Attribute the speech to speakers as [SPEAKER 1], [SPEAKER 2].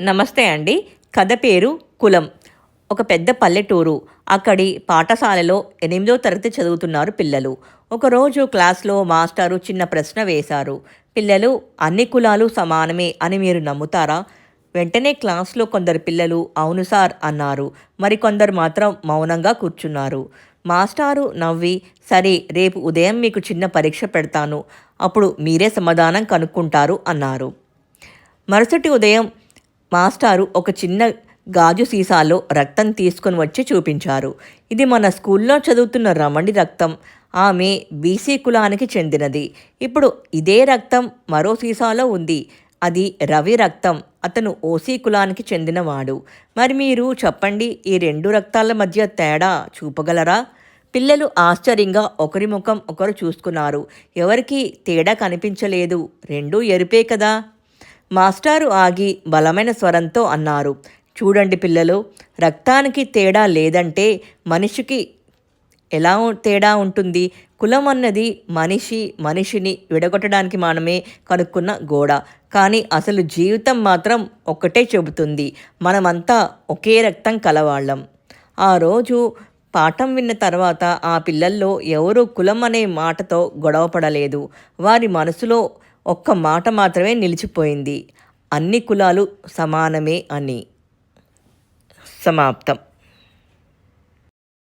[SPEAKER 1] నమస్తే అండి. కథ పేరు కులం. ఒక పెద్ద పల్లెటూరు. అక్కడి పాఠశాలలో ఎనిమిదో తరగతి చదువుతున్నారు పిల్లలు. ఒకరోజు క్లాస్లో మాస్టారు చిన్న ప్రశ్న వేశారు. పిల్లలు అన్ని కులాలు సమానమే అని మీరు నమ్ముతారా? వెంటనే క్లాస్లో కొందరు పిల్లలు అవును సార్ అన్నారు. మరికొందరు మాత్రం మౌనంగా కూర్చున్నారు. మాస్టారు నవ్వి సరే రేపు ఉదయం మీకు చిన్న పరీక్ష పెడతాను. అప్పుడు మీరే సమాధానం కనుక్కుంటారు అన్నారు. మరుసటి ఉదయం మాస్టారు ఒక చిన్న గాజు సీసాలో రక్తం తీసుకొని వచ్చి చూపించారు. ఇది మన స్కూల్లో చదువుతున్న రమణి రక్తం. ఆమె బీసీ కులానికి చెందినది. ఇప్పుడు ఇదే రక్తం మరో సీసాలో ఉంది. అది రవి రక్తం. అతను ఓసీ కులానికి చెందినవాడు. మరి మీరు చెప్పండి ఈ రెండు రక్తాల మధ్య తేడా చూపగలరా? పిల్లలు ఆశ్చర్యంగా ఒకరి ముఖం ఒకరు చూసుకున్నారు. ఎవరికీ తేడా కనిపించలేదు. రెండూ ఎరుపే కదా? మాస్టారు ఆగి బలమైన స్వరంతో అన్నారు. చూడండి పిల్లలు రక్తానికి తేడా లేదంటే మనిషికి ఎలా తేడా ఉంటుంది? కులం అన్నది మనిషి మనిషిని విడగొట్టడానికి మనమే కనుక్కున్న గోడ. కానీ అసలు జీవితం మాత్రం ఒక్కటే చెబుతుంది. మనమంతా ఒకే రక్తం కలవాళ్ళం. ఆ రోజు పాఠం విన్న తర్వాత ఆ పిల్లల్లో ఎవరూ కులం అనే మాటతో గొడవపడలేదు. వారి మనసులో ఒక్క మాట మాత్రమే నిలిచిపోయింది. అన్ని కులాలు సమానమే అని. సమాప్తం.